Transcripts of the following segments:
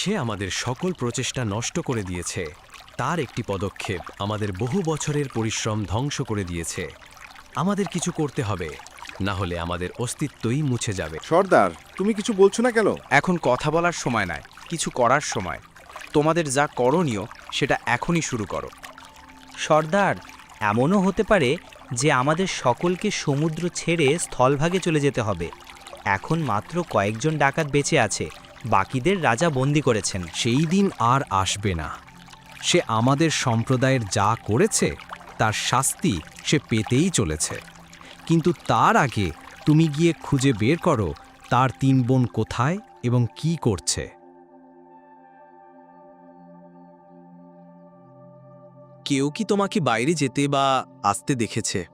সে আমাদের সকল প্রচেষ্টা নষ্ট করে দিয়েছে। তার একটি পদক্ষেপ আমাদের বহু বছরের পরিশ্রম ধ্বংস করে দিয়েছে। আমাদের কিছু করতে হবে না হলে আমাদের অস্তিত্বই মুছে যাবে। সর্দার তুমি কিছু বলছো না কেন? এখন কথা বলার সময় নয় কিছু করার সময়। তোমাদের যা করণীয় সেটা এখনই শুরু করো। সর্দার এমনও হতে পারে যে আমাদের সকলকে সমুদ্র ছেড়ে স্থলভাগে চলে যেতে হবে। এখন মাত্র কয়েকজন ডাকাত বেঁচে আছে বাকিদের রাজা বন্দি করেছেন। সেই দিন আর আসবে না। সে আমাদের সম্প্রদায়ের যা করেছে তার শাস্তি সে পেতেই চলেছে। কিন্তু তার আগে তুমি গিয়ে খুঁজে বের করো তার তিন বোন কোথায় এবং কি করছে। কেউ কি তোমাকে বাইরে যেতে বা আসতে দেখেছে?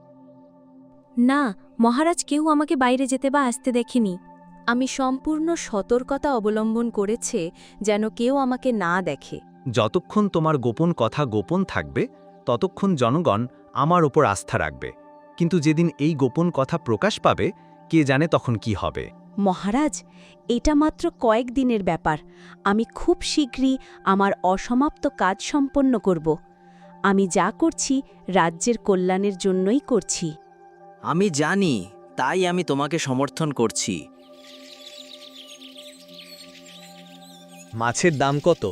না মহারাজ কেউ আমাকে বাইরে যেতে বা আসতে দেখেনি। আমি সম্পূর্ণ সতর্কতা অবলম্বন করেছে যেন কেউ আমাকে না দেখে। যতক্ষণ তোমার গোপন কথা গোপন থাকবে ততক্ষণ জনগণ আমার ওপর আস্থা রাখবে। কিন্তু যেদিন এই গোপন কথা প্রকাশ পাবে কে জানে তখন কি হবে। মহারাজ এটা মাত্র কয়েক দিনের ব্যাপার। আমি খুব শীঘ্রই আমার অসমাপ্ত কাজ সম্পন্ন করব। আমি যা করছি রাজ্যের কল্যাণের জন্যই করছি। আমি জানি তাই আমি তোমাকে সমর্থন করছি। মাছের দাম কত?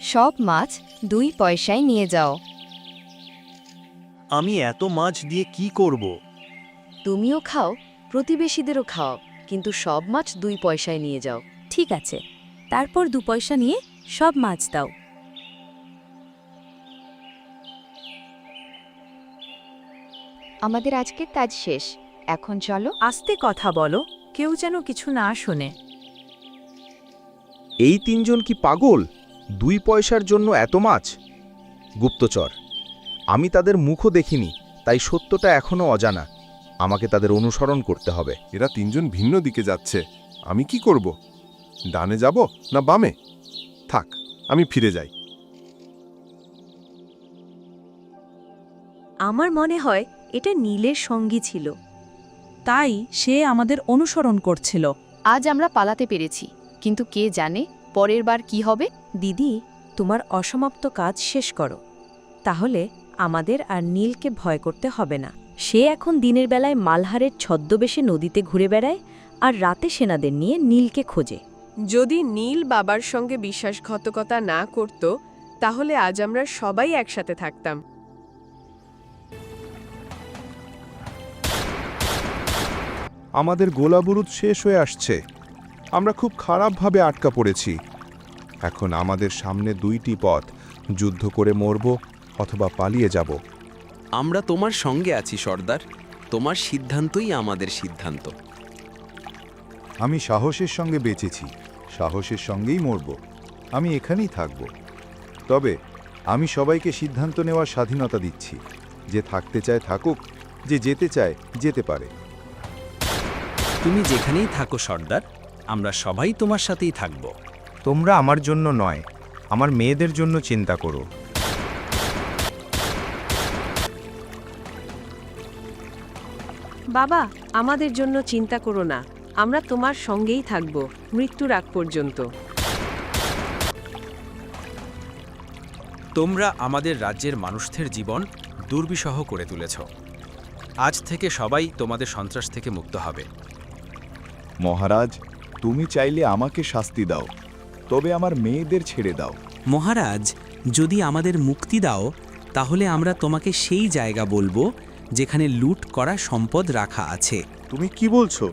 সব মাছ দুই পয়সায় নিয়ে যাও। আমি এত মাছ দিয়ে কি করব? তুমিও খাও প্রতিবেশীদেরও খাও কিন্তু সব মাছ দুই পয়সায় নিয়ে যাও। ঠিক আছে তারপর দু পয়সা নিয়ে সব মাছ দাও। আমাদের আজকের কাজ শেষ। এখন চলো। আস্তে কথা বলো কেউ যেন কিছু না শোনে। এই তিনজন কি পাগল? দুই পয়সার জন্য এত মাছ? গুপ্তচর আমি তাদের মুখও দেখিনি তাই সত্যটা এখনও অজানা। আমাকে তাদের অনুসরণ করতে হবে। এরা তিনজন ভিন্ন দিকে যাচ্ছে। আমি কি করব? ডানে যাব না বামে? থাক আমি ফিরে যাই। আমার মনে হয় এটা নীলের সঙ্গী ছিল। তাই সে আমাদের অনুসরণ করছিল। আজ আমরা পালাতে পেরেছি। কিন্তু কে জানে পরের বার কি হবে? দিদি তোমার অসমাপ্ত কাজ শেষ করো। তাহলে আমাদের আর নীলকে ভয় করতে হবে না। সে এখন দিনের বেলায় মালহারের ছদ্মবেশে নদীতে ঘুরে বেড়ায় আর রাতে সেনাদের নিয়ে নীলকে খোঁজে। যদি নীল বাবার সঙ্গে বিশ্বাসঘাতকতা না করত তাহলে আজ আমরা সবাই একসাথে থাকতাম। আমাদের গোলাবরুদ শেষ হয়ে আসছে। আমরা খুব খারাপভাবে আটকা পড়েছি। এখন আমাদের সামনে দুইটি পথ যুদ্ধ করে মরব অথবা পালিয়ে যাব। আমরা তোমার সঙ্গে আছি সর্দার। তোমার সিদ্ধান্তই আমাদের সিদ্ধান্ত। আমি সাহসের সঙ্গে বেঁচেছি সাহসের সঙ্গেই মরব। আমি এখানেই থাকব। তবে আমি সবাইকে সিদ্ধান্ত নেওয়ার স্বাধীনতা দিচ্ছি। যে থাকতে চায় থাকুক যে যেতে চায় যেতে পারে। তুমি যেখানেই থাকো সর্দার আমরা সবাই তোমার সাথেই থাকব। তোমরা আমার জন্য নয় আমার মেয়েদের জন্য চিন্তা করো। বাবা আমাদের জন্য চিন্তা করো না আমরা তোমার সঙ্গেই থাকব মৃত্যুর আগ পর্যন্ত। তোমরা আমাদের রাজ্যের মানুষদের জীবন দুর্বিষহ করে তুলেছ। আজ থেকে সবাই তোমাদের সন্ত্রাস থেকে মুক্ত হবে। মহারাজ তুমি চাইলে আমাকে শাস্তি দাও তবে আমার মেয়েদের ছেড়ে দাও। মহারাজ যদি আমাদের মুক্তি দাও তাহলে আমরা তোমাকে সেই জায়গা বলব যেখানে লুট করা সম্পদ রাখা আছে। তুমি কি বলছো?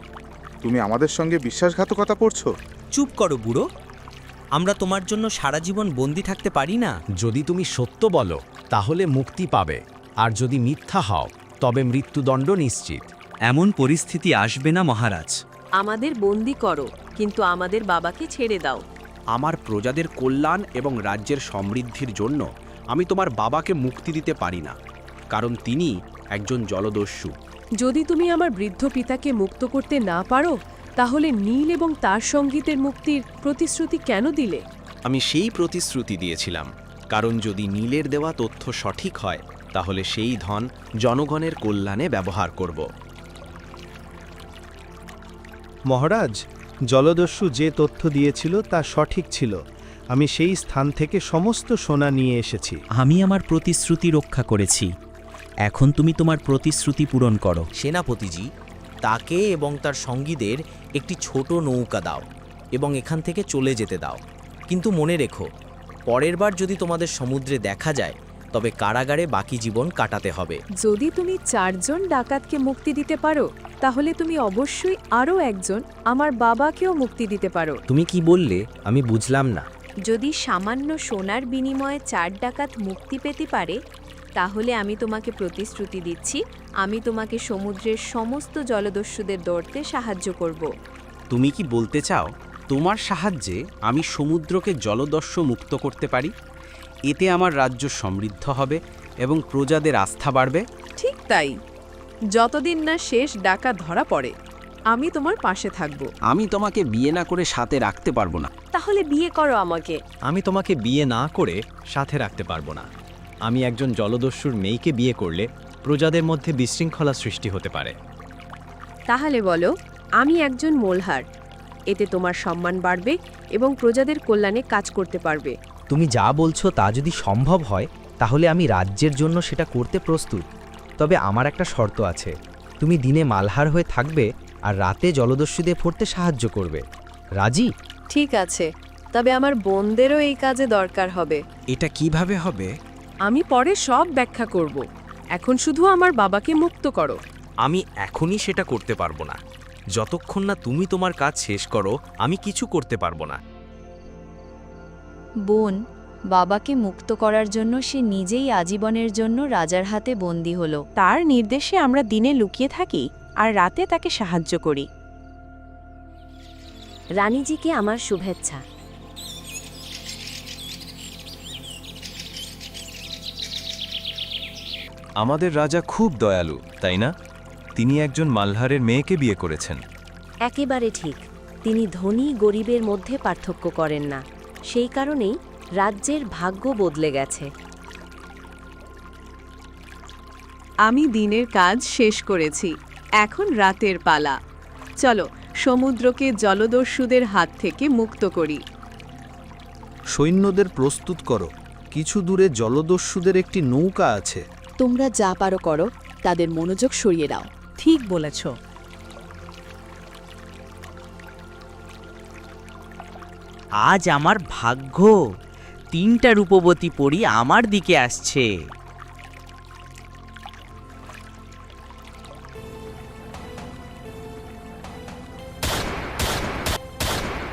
তুমি আমাদের সঙ্গে বিশ্বাসঘাতকতা করছ? চুপ করো বুড়ো। আমরা তোমার জন্য সারা জীবন বন্দি থাকতে পারি না। যদি তুমি সত্য বলো তাহলে মুক্তি পাবে। আর যদি মিথ্যা হও তবে মৃত্যুদণ্ড নিশ্চিত। এমন পরিস্থিতি আসবে না মহারাজ। আমাদের বন্দি করো কিন্তু আমাদের বাবাকে ছেড়ে দাও। আমার প্রজাদের কল্যাণ এবং রাজ্যের সমৃদ্ধির জন্য আমি তোমার বাবাকে মুক্তি দিতে পারি না কারণ তিনি একজন জলদস্যু। যদি তুমি আমার বৃদ্ধ পিতাকে মুক্ত করতে না পারো তাহলে নীল এবং তার সঙ্গীতের মুক্তির প্রতিশ্রুতি কেন দিলে? আমি সেই প্রতিশ্রুতি দিয়েছিলাম কারণ যদি নীলের দেওয়া তথ্য সঠিক হয় তাহলে সেই ধন জনগণের কল্যাণে ব্যবহার করব। মহারাজ জলদস্যু যে তথ্য দিয়েছিল তা সঠিক ছিল। আমি সেই স্থান থেকে সমস্ত সোনা নিয়ে এসেছি। আমি আমার প্রতিশ্রুতি রক্ষা করেছি। এখন তুমি তোমার প্রতিশ্রুতি পূরণ করো। সেনাপতিজি তাকে এবং তার সঙ্গীদের একটি ছোট নৌকা দাও এবং এখান থেকে চলে যেতে দাও। কিন্তু মনে রেখো পরের বার যদি তোমাদের সমুদ্রে দেখা যায় তবে কারাগারে বাকি জীবন কাটাতে হবে। যদি তুমি চারজন ডাকাতকে মুক্তি দিতে পারো তাহলে তুমি অবশ্যই আরও একজন আমার বাবাকেও মুক্তি দিতে পারো। তুমি কি বললে? আমি বুঝলাম না। যদি সামান্য সোনার বিনিময়ে চার ডাকাত মুক্তি পেতে পারে তাহলে আমি তোমাকে প্রতিশ্রুতি দিচ্ছি আমি তোমাকে সমুদ্রের সমস্ত জলদস্যুদের দৌড়তে সাহায্য করব। তুমি কি বলতে চাও তোমার সাহায্যে আমি সমুদ্রকে জলদস্য মুক্ত করতে পারি? এতে আমার রাজ্য সমৃদ্ধ হবে এবং প্রজাদের আস্থা বাড়বে। ঠিক তাই। যতদিন না শেষ ডাকাত ধরা পড়ে আমি তোমার পাশে থাকব। আমি তোমাকে বিয়ে না করে সাথে রাখতে পারব না। তাহলে বিয়ে করো আমাকে। আমি তোমাকে বিয়ে না করে সাথে রাখতে পারব না। আমি একজন জলদস্যুর মেয়েকে বিয়ে করলে প্রজাদের মধ্যে বিশৃঙ্খলা সৃষ্টি হতে পারে। তাহলে বলো আমি একজন মোলহার। এতে তোমার সম্মান বাড়বে এবং প্রজাদের কল্যাণে কাজ করতে পারবে। তুমি যা বলছো তা যদি সম্ভব হয় তাহলে আমি রাজ্যের জন্য সেটা করতে প্রস্তুত। তবে আমার একটা শর্ত আছে। তুমি দিনে মালহার হয়ে থাকবে আর রাতে জলদস্যুদের পড়তে সাহায্য করবে। রাজি? ঠিক আছে। তবে আমার বোনদেরও এই কাজে দরকার হবে। এটা কীভাবে হবে? আমি পরে সব ব্যাখ্যা করব। এখন শুধু আমার বাবাকে মুক্ত করো। আমি এখনই সেটা করতে পারব না। যতক্ষণ না তুমি তোমার কাজ শেষ করো আমি কিছু করতে পারব না। বোন বাবাকে মুক্ত করার জন্য সে নিজেই আজীবনের জন্য রাজার হাতে বন্দী হলো। তার নির্দেশে আমরা দিনে লুকিয়ে থাকি আর রাতে তাকে সাহায্য করি। রানীজিকে আমার শুভেচ্ছা। আমাদের রাজা খুব দয়ালু তাই না? তিনি একজন মালহারের মেয়েকে বিয়ে করেছেন। একেবারে ঠিক। তিনি ধনী গরিবের মধ্যে পার্থক্য করেন না। সেই কারণেই রাজ্যের ভাগ্য বদলে গেছে। আমি দিনের কাজ শেষ করেছি এখন রাতের পালা। চলো সমুদ্রকে জলদস্যুদের হাত থেকে মুক্ত করি। সৈন্যদের প্রস্তুত করো কিছু দূরে জলদস্যুদের একটি নৌকা আছে। তোমরা যা পারো করো তাদের মনোযোগ সরিয়ে দাও। ঠিক বলেছ। আজ আমার ভাগ্য। তিনটা রূপবতী পরী আমার দিকে আসছে।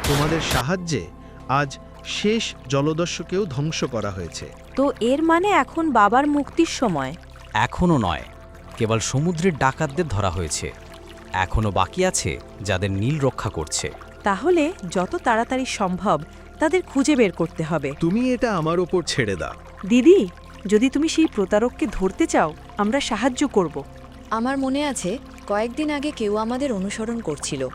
তোমাদের সাহায্যে আজ শেষ জলদস্যুকেও ধ্বংস করা হয়েছে। তো এর মানে এখন বাবার মুক্তির সময়? এখনও নয়। কেবল সমুদ্রের ডাকাতদের ধরা হয়েছে। এখনও বাকি আছে যাদের নীল রক্ষা করছে। তাহলে যত তাড়াতাড়ি সম্ভব তাদের খুঁজে বের করতে হবে। তুমি এটা আমার ওপর ছেড়ে দাও। দিদি যদি তুমি সেই প্রতারককে ধরতে চাও আমরা সাহায্য করব। আমার মনে আছে কয়েকদিন আগে কেউ আমাদের অনুসরণ করছিল।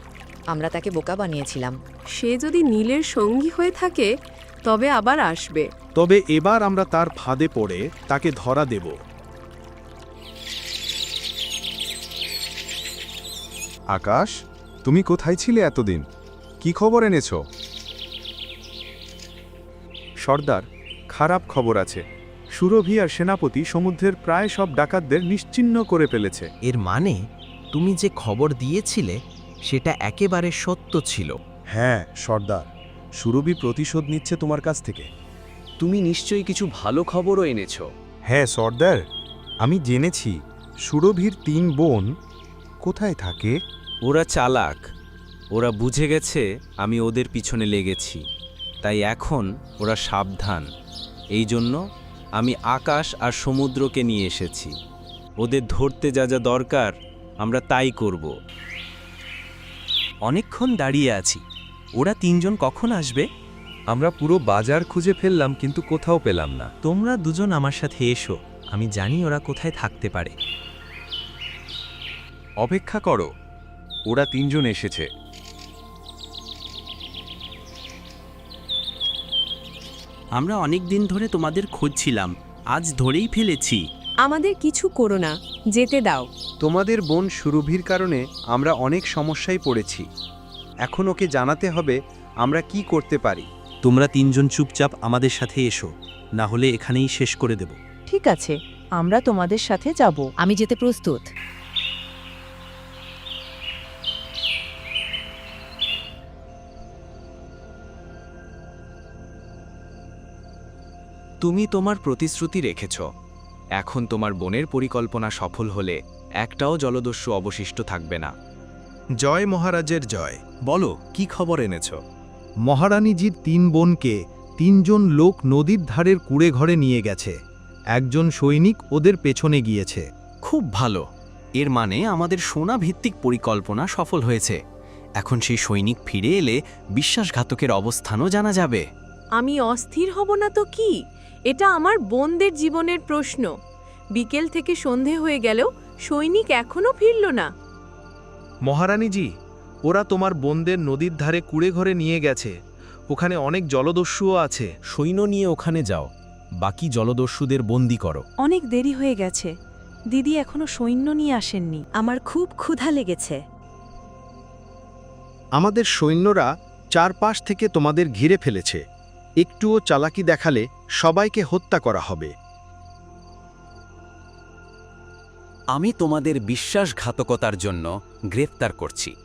আমরা তাকে বোকা বানিয়েছিলাম। সে যদি নীলের সঙ্গী হয়ে থাকে তবে আবার আসবে। তবে এবার আমরা তার ফাঁদে পড়ে তাকে ধরা দেব। আকাশ তুমি কোথায় ছিলে এতদিন? কি খবর এনেছ? সর্দার খারাপ খবর আছে। সুরভি আর সেনাপতি সমুদ্রের প্রায় সব ডাকাতদের নিশ্চিহ্ন করে ফেলেছে। এর মানে তুমি যে খবর দিয়েছিলে সেটা একেবারে সত্য ছিল। হ্যাঁ সর্দার। সুরভি প্রতিশোধ নিচ্ছে তোমার কাছ থেকে। তুমি নিশ্চয়ই কিছু ভালো খবরও এনেছ। হ্যাঁ সর্দার। আমি জেনেছি সুরভির তিন বোন কোথায় থাকে? ওরা চালাক। ওরা বুঝে গেছে আমি ওদের পিছনে লেগেছি। তাই এখন ওরা সাবধান। এই জন্য আমি আকাশ আর সমুদ্রকে নিয়ে এসেছি। ওদের ধরতে যা যা দরকার, আমরা তাই করব। অনেকক্ষণ দাঁড়িয়ে আছি। ওরা তিনজন কখন আসবে? আমরা পুরো বাজার খুঁজে ফেললাম, কিন্তু কোথাও পেলাম না। তোমরা দুজন আমার সাথে এসো। আমি জানি ওরা কোথায় থাকতে পারে। অপেক্ষা করো। ওরা তিনজন এসেছে। আমরা অনেক দিন ধরে তোমাদের খুঁজছিলাম আজ ধরেই ফেলেছি। আমাদের কিছু করো না যেতে দাও। তোমাদের বোন সুরভির কারণে আমরা অনেক সমস্যায় পড়েছি। এখন ওকে জানাতে হবে আমরা কি করতে পারি। তোমরা তিনজন চুপচাপ আমাদের সাথে এসো না হলে এখানেই শেষ করে দেব। ঠিক আছে আমরা তোমাদের সাথে যাব। আমি যেতে প্রস্তুত। তুমি তোমার প্রতিশ্রুতি রেখেছ। এখন তোমার বোনের পরিকল্পনা সফল হলে একটাও জলদস্যু অবশিষ্ট থাকবে না। জয় মহারাজের জয়। বলো কি খবর এনেছ? মহারানীজির তিন বোনকে তিনজন লোক নদীর ধারের কুড়ে ঘরে নিয়ে গেছে। একজন সৈনিক ওদের পেছনে গিয়েছে। খুব ভালো। এর মানে আমাদের সোনা ভিত্তিক পরিকল্পনা সফল হয়েছে। এখন সেই সৈনিক ফিরে এলে বিশ্বাসঘাতকের অবস্থানও জানা যাবে। আমি অস্থির হব না তো কি? এটা আমার বোনদের জীবনের প্রশ্ন। বিকেল থেকে সন্ধে হয়ে গেলেও সৈনিক এখনও ফিরল না। মহারানীজি ওরা তোমার বোনদের নদীর ধারে কুড়ে ঘরে নিয়ে গেছে। ওখানে অনেক জলদস্যুও আছে। সৈন্য নিয়ে ওখানে যাও। বাকি জলদস্যুদের বন্দি করো। অনেক দেরি হয়ে গেছে। দিদি এখনও সৈন্য নিয়ে আসেননি। আমার খুব ক্ষুধা লেগেছে। আমাদের সৈন্যরা চারপাশ থেকে তোমাদের ঘিরে ফেলেছে। একটুও চালাকি দেখালে সবাইকে হত্যা করা হবে। আমি তোমাদের বিশ্বাসঘাতকতার জন্য গ্রেফতার করছি।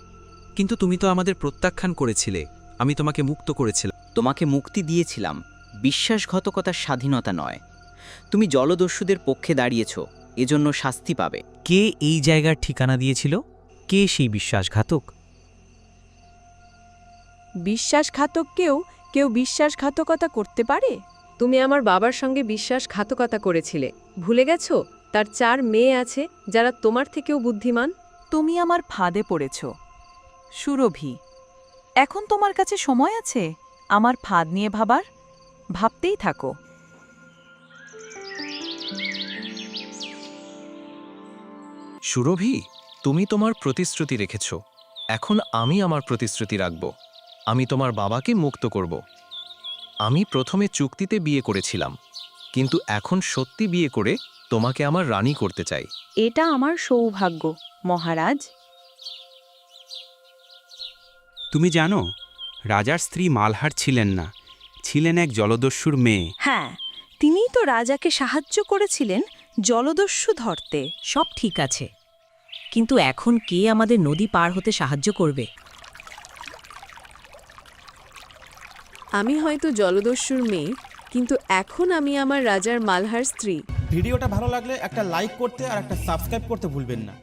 কিন্তু তুমি তো আমাদের প্রত্যাখ্যান করেছিলে। আমি তোমাকে মুক্ত করেছিলাম। তোমাকে মুক্তি দিয়েছিলাম। বিশ্বাসঘাতকতার স্বাধীনতা নয়। তুমি জলদস্যুদের পক্ষে দাঁড়িয়েছ। এজন্য শাস্তি পাবে। কে এই জায়গার ঠিকানা দিয়েছিল? কে সেই বিশ্বাসঘাতক? বিশ্বাসঘাতককেও কেউ বিশ্বাসঘাতকতা করতে পারে? তুমি আমার বাবার সঙ্গে বিশ্বাসঘাতকতা করেছিলে। ভুলে গেছো? তার চার মেয়ে আছে যারা তোমার থেকেও বুদ্ধিমান। তুমি আমার ফাঁদে পড়েছ। সুরভি এখন তোমার কাছে সময় আছে? আমার ফাঁদ নিয়ে ভাবার? ভাবতেই থাকো। সুরভি তুমি তোমার প্রতিশ্রুতি রেখেছ। এখন আমি আমার প্রতিশ্রুতি রাখব। আমি তোমার বাবাকে মুক্ত করব। আমি প্রথমে চুক্তিতে বিয়ে করেছিলাম কিন্তু এখন সত্যি বিয়ে করে তোমাকে আমার রানী করতে চাই। এটা আমার সৌভাগ্য মহারাজ। তুমি জানো রাজার স্ত্রী মালহার ছিলেন না ছিলেন এক জলদস্যুর মেয়ে। হ্যাঁ তিনিই তো রাজাকে সাহায্য করেছিলেন জলদস্যু ধরতে। সব ঠিক আছে কিন্তু এখন কে আমাদের নদী পার হতে সাহায্য করবে? আমি হয়তো জলদস্যুর মেয়ে, কিন্তু এখন আমি আমার রাজার মালহার স্ত্রী। ভিডিওটা ভালো লাগলে একটা লাইক করতে আর একটা সাবস্ক্রাইব করতে ভুলবেন না।